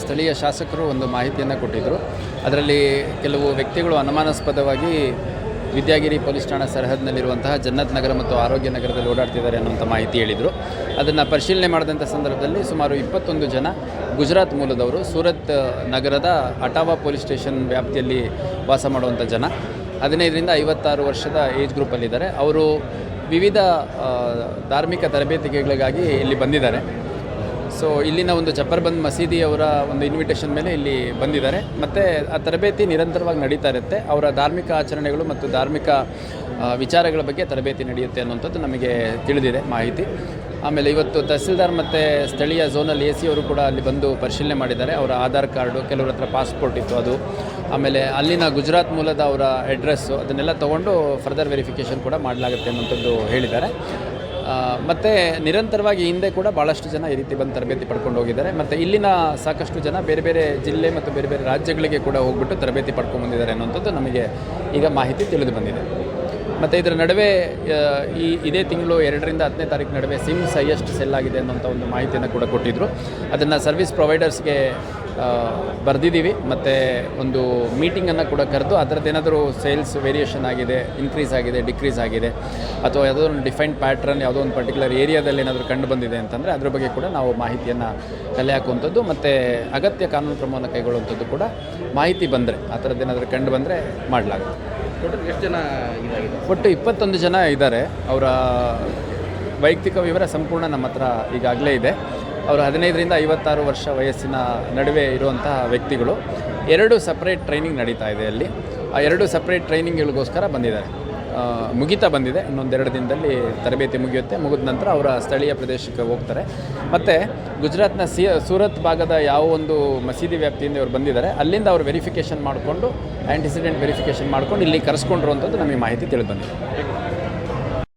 ಸ್ಥಳೀಯ ಶಾಸಕರು ಒಂದು ಮಾಹಿತಿಯನ್ನು ಕೊಟ್ಟಿದ್ದರು. ಅದರಲ್ಲಿ ಕೆಲವು ವ್ಯಕ್ತಿಗಳು ಅನುಮಾನಾಸ್ಪದವಾಗಿ ವಿದ್ಯಾಗಿರಿ ಪೊಲೀಸ್ ಠಾಣಾ ಸರಹದ್ನಲ್ಲಿರುವಂತಹ ಜನ್ನತ್ ನಗರ ಮತ್ತು ಆರೋಗ್ಯ ನಗರದಲ್ಲಿ ಓಡಾಡ್ತಿದ್ದಾರೆ ಅನ್ನುವಂಥ ಮಾಹಿತಿ ಹೇಳಿದರು. ಅದನ್ನು ಪರಿಶೀಲನೆ ಮಾಡಿದಂಥ ಸಂದರ್ಭದಲ್ಲಿ ಸುಮಾರು ಇಪ್ಪತ್ತೊಂದು ಜನ ಗುಜರಾತ್ ಮೂಲದವರು ಸೂರತ್ ನಗರದ ಅಟಾವಾ ಪೊಲೀಸ್ ಸ್ಟೇಷನ್ ವ್ಯಾಪ್ತಿಯಲ್ಲಿ ವಾಸ ಮಾಡುವಂಥ ಜನ. ಹದಿನೈದರಿಂದ ಐವತ್ತಾರು ವರ್ಷದ ಏಜ್ ಗ್ರೂಪಲ್ಲಿದ್ದಾರೆ ಅವರು ವಿವಿಧ ಧಾರ್ಮಿಕ ತರಬೇತಿಗೆಗಳಿಗಾಗಿ ಇಲ್ಲಿ ಬಂದಿದ್ದಾರೆ. ಸೊ ಇಲ್ಲಿನ ಒಂದು ಜಫರ್ಬಂದ್ ಮಸೀದಿಯವರ ಒಂದು ಇನ್ವಿಟೇಷನ್ ಮೇಲೆ ಇಲ್ಲಿ ಬಂದಿದ್ದಾರೆ. ಮತ್ತು ಆ ತರಬೇತಿ ನಿರಂತರವಾಗಿ ನಡೀತಾ ಇರುತ್ತೆ. ಅವರ ಧಾರ್ಮಿಕ ಆಚರಣೆಗಳು ಮತ್ತು ಧಾರ್ಮಿಕ ವಿಚಾರಗಳ ಬಗ್ಗೆ ತರಬೇತಿ ನಡೆಯುತ್ತೆ ಅನ್ನುವಂಥದ್ದು ನಮಗೆ ತಿಳಿದಿದೆ ಮಾಹಿತಿ. ಆಮೇಲೆ ಇವತ್ತು ತಹಸೀಲ್ದಾರ್ ಮತ್ತು ಸ್ಥಳೀಯ ಝೋನಲ್ ಎ ಸಿ ಅವರು ಕೂಡ ಅಲ್ಲಿ ಬಂದು ಪರಿಶೀಲನೆ ಮಾಡಿದ್ದಾರೆ. ಅವರ ಆಧಾರ್ ಕಾರ್ಡು, ಕೆಲವರ ಹತ್ರ ಪಾಸ್ಪೋರ್ಟ್ ಇತ್ತು ಅದು. ಆಮೇಲೆ ಅಲ್ಲಿನ ಗುಜರಾತ್ ಮೂಲದ ಅವರ ಅಡ್ರೆಸ್ಸು ಅದನ್ನೆಲ್ಲ ತೊಗೊಂಡು ಫರ್ದರ್ ವೆರಿಫಿಕೇಷನ್ ಕೂಡ ಮಾಡಲಾಗುತ್ತೆ ಅನ್ನೋಂಥದ್ದು ಹೇಳಿದ್ದಾರೆ. ಮತ್ತೆ ನಿರಂತರವಾಗಿ ಹಿಂದೆ ಕೂಡ ಭಾಳಷ್ಟು ಜನ ಈ ರೀತಿ ಬಂದು ತರಬೇತಿ ಪಡ್ಕೊಂಡು ಹೋಗಿದ್ದಾರೆ. ಮತ್ತು ಇಲ್ಲಿನ ಸಾಕಷ್ಟು ಜನ ಬೇರೆ ಬೇರೆ ಜಿಲ್ಲೆ ಮತ್ತು ಬೇರೆ ಬೇರೆ ರಾಜ್ಯಗಳಿಗೆ ಕೂಡ ಹೋಗ್ಬಿಟ್ಟು ತರಬೇತಿ ಪಡ್ಕೊಂಡು ಬಂದಿದ್ದಾರೆ ಅನ್ನೋಂಥದ್ದು ನಮಗೆ ಈಗ ಮಾಹಿತಿ ತಿಳಿದು ಬಂದಿದೆ. ಮತ್ತು ಇದರ ನಡುವೆ ಈ ಇದೇ ತಿಂಗಳು ಎರಡರಿಂದ ಹತ್ತನೇ ತಾರೀಕು ನಡುವೆ ಸಿಮ್ಸ್ ಹೈಯೆಸ್ಟ್ ಸೆಲ್ ಆಗಿದೆ ಅನ್ನೋಂಥ ಒಂದು ಮಾಹಿತಿಯನ್ನು ಕೂಡ ಕೊಟ್ಟಿದ್ದರು ಅದನ್ನು ಸರ್ವಿಸ್ ಪ್ರೊವೈಡರ್ಸ್ಗೆ ಬರೆದಿದ್ದೀವಿ. ಮತ್ತು ಒಂದು ಮೀಟಿಂಗನ್ನು ಕೂಡ ಕರೆದು ಅದರದ್ದೇನಾದರೂ ಸೇಲ್ಸ್ ವೇರಿಯೇಷನ್ ಆಗಿದೆ ಇನ್ಕ್ರೀಸ್ ಆಗಿದೆ ಡಿಕ್ರೀಸ್ ಆಗಿದೆ, ಅಥವಾ ಯಾವುದೋ ಒಂದು ಡಿಫೈನ್ಡ್ ಪ್ಯಾಟ್ರನ್ ಯಾವುದೋ ಒಂದು ಪರ್ಟಿಕ್ಯುಲರ್ ಏರಿಯಾದಲ್ಲಿ ಏನಾದರೂ ಕಂಡು ಬಂದಿದೆ ಅಂತಂದರೆ ಅದ್ರ ಬಗ್ಗೆ ಕೂಡ ನಾವು ಮಾಹಿತಿಯನ್ನು ಕಲೆ ಹಾಕುವಂಥದ್ದು. ಮತ್ತು ಅಗತ್ಯ ಕಾನೂನು ಕ್ರಮವನ್ನು ಕೈಗೊಳ್ಳುವಂಥದ್ದು ಕೂಡ ಮಾಹಿತಿ ಬಂದರೆ, ಆ ಥರದ್ದೇನಾದರೂ ಕಂಡು ಬಂದರೆ ಮಾಡಲಾಗುತ್ತೆ. ಟೋಟಲ್ ಎಷ್ಟು ಜನ ಇದಾಗಿದೆ ಒಟ್ಟು ಇಪ್ಪತ್ತೊಂದು ಜನ ಇದ್ದಾರೆ. ಅವರ ವೈಯಕ್ತಿಕ ವಿವರ ಸಂಪೂರ್ಣ ನಮ್ಮ ಹತ್ರ ಈಗಾಗಲೇ ಇದೆ. ಅವರು ಹದಿನೈದರಿಂದ ಐವತ್ತಾರು ವರ್ಷ ವಯಸ್ಸಿನ ನಡುವೆ ಇರುವಂತಹ ವ್ಯಕ್ತಿಗಳು. ಎರಡು ಸಪ್ರೇಟ್ ಟ್ರೈನಿಂಗ್ ನಡೀತಾ ಇದೆ ಅಲ್ಲಿ. ಆ ಎರಡು ಸಪ್ರೇಟ್ ಟ್ರೈನಿಂಗ್ಗಳಿಗೋಸ್ಕರ ಬಂದಿದ್ದಾರೆ. ಮುಗಿತಾ ಬಂದಿದೆ. ಇನ್ನೊಂದೆರಡು ದಿನದಲ್ಲಿ ತರಬೇತಿ ಮುಗಿಯುತ್ತೆ. ಮುಗಿದ ನಂತರ ಅವರ ಸ್ಥಳೀಯ ಪ್ರದೇಶಕ್ಕೆ ಹೋಗ್ತಾರೆ. ಮತ್ತು ಗುಜರಾತ್ನ ಸಿ, ಸೂರತ್ ಭಾಗದ ಯಾವ ಒಂದು ಮಸೀದಿ ವ್ಯಾಪ್ತಿಯಿಂದ ಇವರು ಬಂದಿದ್ದಾರೆ, ಅಲ್ಲಿಂದ ಅವರು ವೆರಿಫಿಕೇಷನ್ ಮಾಡಿಕೊಂಡು ಆ್ಯಂಟಿಸಿಡೆಂಟ್ ವೆರಿಫಿಕೇಷನ್ ಮಾಡ್ಕೊಂಡು ಇಲ್ಲಿ ಕರೆಸ್ಕೊಂಡಿರುವಂಥದ್ದು ನಮಗೆ ಮಾಹಿತಿ ತಿಳಿದು ಬಂದಿದೆ.